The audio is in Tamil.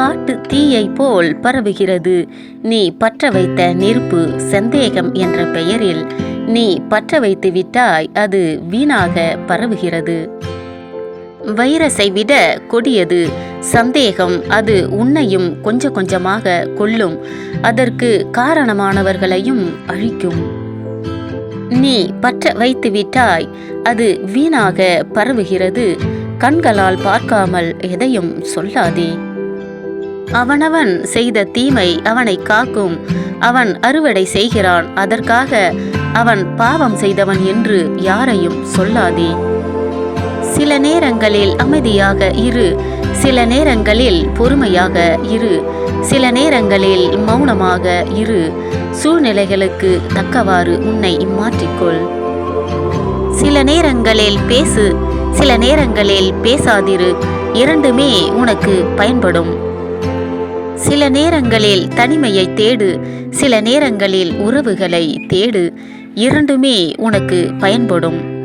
காட்டு தீயை போல் பரவுகிறது. நீ பற்ற வைத்த நெருப்பு சந்தேகம் என்ற பெயரில் நீ பற்ற வைத்து விட்டாய் அது வீணாக பரவுகிறது. வைரஸை விட கொடியது. சந்தேகம் அது உன்னையும் கொஞ்சம் கொஞ்சமாக கொல்லும். அதற்கு காரணமானவர்களையும் அழிக்கும். நீ பற்ற வைத்து விட்டாய் அது வீணாக பரவுகிறது. கண்களால் பார்க்காமல் எதையும் சொல்லாதே. அவனவன் செய்த தீமை அவனை காக்கும். அவன் அறுவடை செய்கிறான். அதற்காக அவன் பாவம் செய்தவன் என்று யாரையும் சொல்லாதே. சில நேரங்களில் அமைதியாக இரு. சில நேரங்களில் பொறுமையாக இரு. சில நேரங்களில் மௌனமாக இரு. சூழ்நிலைகளுக்கு தக்கவாறு உன்னை மாற்றிக்கொள். சில நேரங்களில் பேசு. சில நேரங்களில் பேசாதிரு. இரண்டுமே உனக்கு பயன்படும். சில நேரங்களில் தனிமையை தேடு சில நேரங்களில் உறவுகளை தேடு இரண்டுமே உனக்கு பயன்படும்.